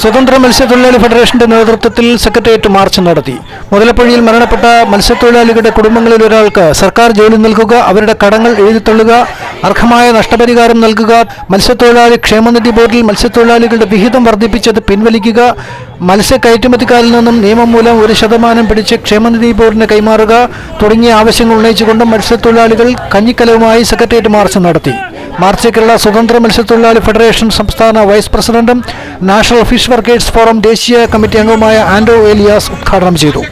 സ്വതന്ത്ര മത്സ്യത്തൊഴിലാളി ഫെഡറേഷന്റെ നേതൃത്വത്തിൽ സെക്രട്ടേറിയറ്റ് മാർച്ച് നടത്തി. മുതലപ്പുഴയിൽ മരണപ്പെട്ട മത്സ്യത്തൊഴിലാളികളുടെ കുടുംബങ്ങളിൽ ഒരാൾക്ക് സർക്കാർ ജോലി നൽകുക അവരുടെ കടങ്ങൾ എഴുതിത്തള്ളുക അർഹമായ നഷ്ടപരിഹാരം നൽകുക മത്സ്യത്തൊഴിലാളി ക്ഷേമനിധി ബോർഡിൽ മത്സ്യത്തൊഴിലാളികളുടെ വിഹിതം വർദ്ധിപ്പിച്ചത് പിൻവലിക്കുക മത്സ്യ കയറ്റുമതിക്കാരിൽ നിന്നും നിയമം മൂലം ഒരു ശതമാനം പിടിച്ച് ക്ഷേമനിധി ബോർഡിന് കൈമാറുക തുടങ്ങിയ ആവശ്യങ്ങൾ ഉന്നയിച്ചുകൊണ്ട് മത്സ്യത്തൊഴിലാളികൾ കഞ്ഞിക്കലവുമായി സെക്രട്ടേറിയറ്റ് മാർച്ച് നടത്തി. മാർച്ച് കേരള സ്വതന്ത്ര മത്സ്യത്തൊഴിലാളി ഫെഡറേഷൻ സംസ്ഥാന വൈസ് പ്രസിഡന്റും നാഷണൽ ഫിഷ് വർക്കേഴ്സ് ഫോറം ദേശീയ കമ്മിറ്റി അംഗവുമായ ആൻഡോ ഏലിയാസ് ഉദ്ഘാടനം ചെയ്തു.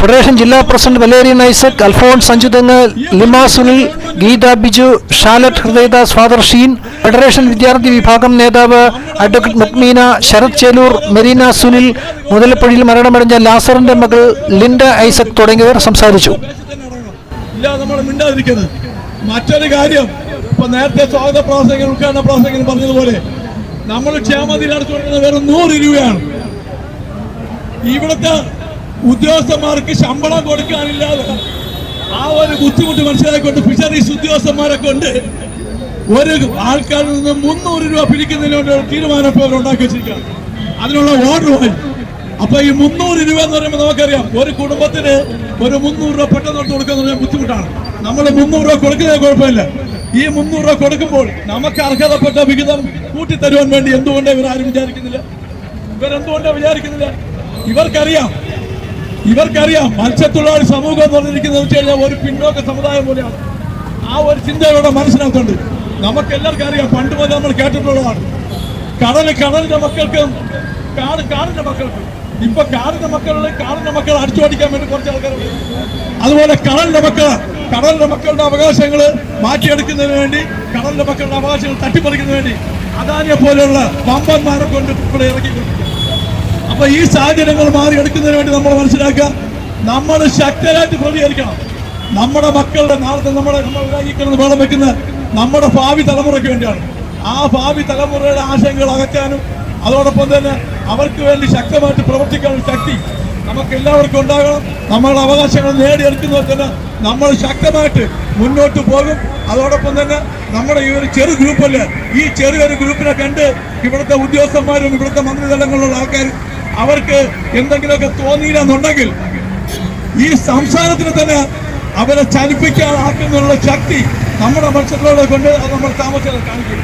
ഫെഡറേഷൻ ജില്ലാ പ്രസിഡന്റ് വലേറിയൻ ഐസക് അൽഫോൺസ് സഞ്ജുതെങ്ങ് ലിമ സുനിൽ ഗീത ബിജു ഷാലറ്റ് ഹൃദയദാസ് ഫാദർ ഷീൻ ഫെഡറേഷൻ വിദ്യാർത്ഥി വിഭാഗം നേതാവ് അഡ്വക്കേറ്റ് മുക്മീന ശരത് ചേലൂർ മെറീന സുനിൽ മുതലപ്പുഴയിൽ മരണമടഞ്ഞ ലാസറിന്റെ മകൾ ലിൻഡ ഐസക് തുടങ്ങിയവർ സംസാരിച്ചു. ഇല്ല നമ്മൾ മിണ്ടാതിരിക്കുന്നത് മറ്റൊരു കാര്യം. ഇപ്പൊ നേരത്തെ സ്വാഗത പ്രാസംഗം ഉദ്ഘാടന പ്രാസംഗം പറഞ്ഞതുപോലെ നമ്മൾ ക്ഷേമത്തിൽ അടച്ചു കൊടുക്കുന്നത് വെറും നൂറ് രൂപയാണ്. ഇവിടുത്തെ ഉദ്യോഗസ്ഥന്മാർക്ക് ശമ്പളം കൊടുക്കാനില്ലാതെ ആ ഒരു ബുദ്ധിമുട്ട് മനസ്സിലാക്കിക്കൊണ്ട് ഫിഷറീസ് ഉദ്യോഗസ്ഥന്മാരെ കൊണ്ട് ഒരു ആൾക്കാരിൽ നിന്ന് മുന്നൂറ് രൂപ പിരിക്കുന്നതിന് വേണ്ടി ഒരു തീരുമാനം ഇപ്പോൾ അവർ ഉണ്ടാക്കി വെച്ചിരിക്കുകയാണ്. അതിനുള്ള ഓർഡറുമായി അപ്പൊ ഈ മുന്നൂറ് രൂപ എന്ന് പറയുമ്പോൾ നമുക്കറിയാം ഒരു കുടുംബത്തിന് ഒരു മുന്നൂറ് രൂപ പെട്ടെന്ന് കൊടുക്കുക എന്ന് ബുദ്ധിമുട്ടാണ്. നമ്മൾ മുന്നൂറ് രൂപ കൊടുക്കുന്നത് കുഴപ്പമില്ല. ഈ മുന്നൂറ് രൂപ കൊടുക്കുമ്പോൾ നമുക്ക് അർഹതപ്പെട്ട വിഹിതം കൂട്ടിത്തരുവാൻ വേണ്ടി എന്തുകൊണ്ട് ഇവരാരും വിചാരിക്കുന്നില്ല? ഇവരെന്തുകൊണ്ടാണ് വിചാരിക്കുന്നില്ല? ഇവർക്കറിയാം. ഇവർക്കറിയാം. മത്സ്യത്തൊഴിലാളി സമൂഹം എന്ന് പറഞ്ഞിരിക്കുന്നത് വെച്ച് കഴിഞ്ഞാൽ ഒരു പിന്നോക്ക സമുദായം പോലെയാണ്. ആ ഒരു ചിന്ത ഇവിടെ മനസ്സിലാക്കുന്നുണ്ട് നമുക്ക് എല്ലാവർക്കും അറിയാം. പണ്ട് മുതൽ നമ്മൾ കേട്ടിട്ടുള്ളതാണ്. കടൽ കടലിന്റെ മക്കൾക്കും കാട് കാടിന്റെ മക്കൾക്കും ഇപ്പൊ കാടിന്റെ മക്കളുടെ കാടിന്റെ മക്കൾ അടിച്ചോടിക്കാൻ വേണ്ടി കുറച്ച് ആൾക്കാരുണ്ട്. അതുപോലെ കടലിന്റെ മക്കൾ കടലിന്റെ മക്കളുടെ അവകാശങ്ങൾ മാറ്റിയെടുക്കുന്നതിന് വേണ്ടി കടലിന്റെ മക്കളുടെ അവകാശങ്ങൾ തട്ടിപ്പറിക്കുന്നതിന് വേണ്ടി അദാനിയെ പോലെയുള്ള വമ്പന്മാരെ കൊണ്ട് ഇവിടെ ഇറക്കിക്കൊണ്ടിരിക്കുക അപ്പൊ ഈ സാഹചര്യങ്ങൾ മാറിയെടുക്കുന്നതിന് വേണ്ടി നമ്മൾ മനസ്സിലാക്കുക നമ്മൾ ശക്തരായിട്ട് പ്രതികരിക്കണം. നമ്മുടെ മക്കളുടെ നാളത്തെ നമ്മുടെ നമ്മൾ ഉണ്ടാക്കിക്കുന്നത് വേളം വെക്കുന്ന നമ്മുടെ ഭാവി തലമുറയ്ക്ക് വേണ്ടിയാണ്. ആ ഭാവി തലമുറയുടെ ആശയങ്ങൾ അകറ്റാനും അതോടൊപ്പം തന്നെ അവർക്ക് വേണ്ടി ശക്തമായിട്ട് പ്രവർത്തിക്കാനുള്ള ശക്തി നമുക്ക് എല്ലാവർക്കും ഉണ്ടാകണം. നമ്മളുടെ അവകാശങ്ങൾ നേടിയെടുക്കുന്നവർ തന്നെ നമ്മൾ ശക്തമായിട്ട് മുന്നോട്ട് പോകും. അതോടൊപ്പം തന്നെ നമ്മുടെ ഈ ഒരു ചെറു ഗ്രൂപ്പല്ലേ ഈ ചെറിയൊരു ഗ്രൂപ്പിനെ കണ്ട് ഇവിടുത്തെ ഉദ്യോഗസ്ഥന്മാരും ഇവിടുത്തെ മന്ത്രിതലങ്ങളിലുള്ള ആൾക്കാർ അവർക്ക് എന്തെങ്കിലുമൊക്കെ തോന്നിയില്ലെന്നുണ്ടെങ്കിൽ ഈ സംസ്ഥാനത്തിന് തന്നെ അവരെ ചലിപ്പിക്കാൻ ആക്കുന്നുള്ള ശക്തി നമ്മുടെ മത്സരത്തിലൂടെ കൊണ്ട് അത് നമ്മൾ താമസിക്കാൻ കാണിക്കും.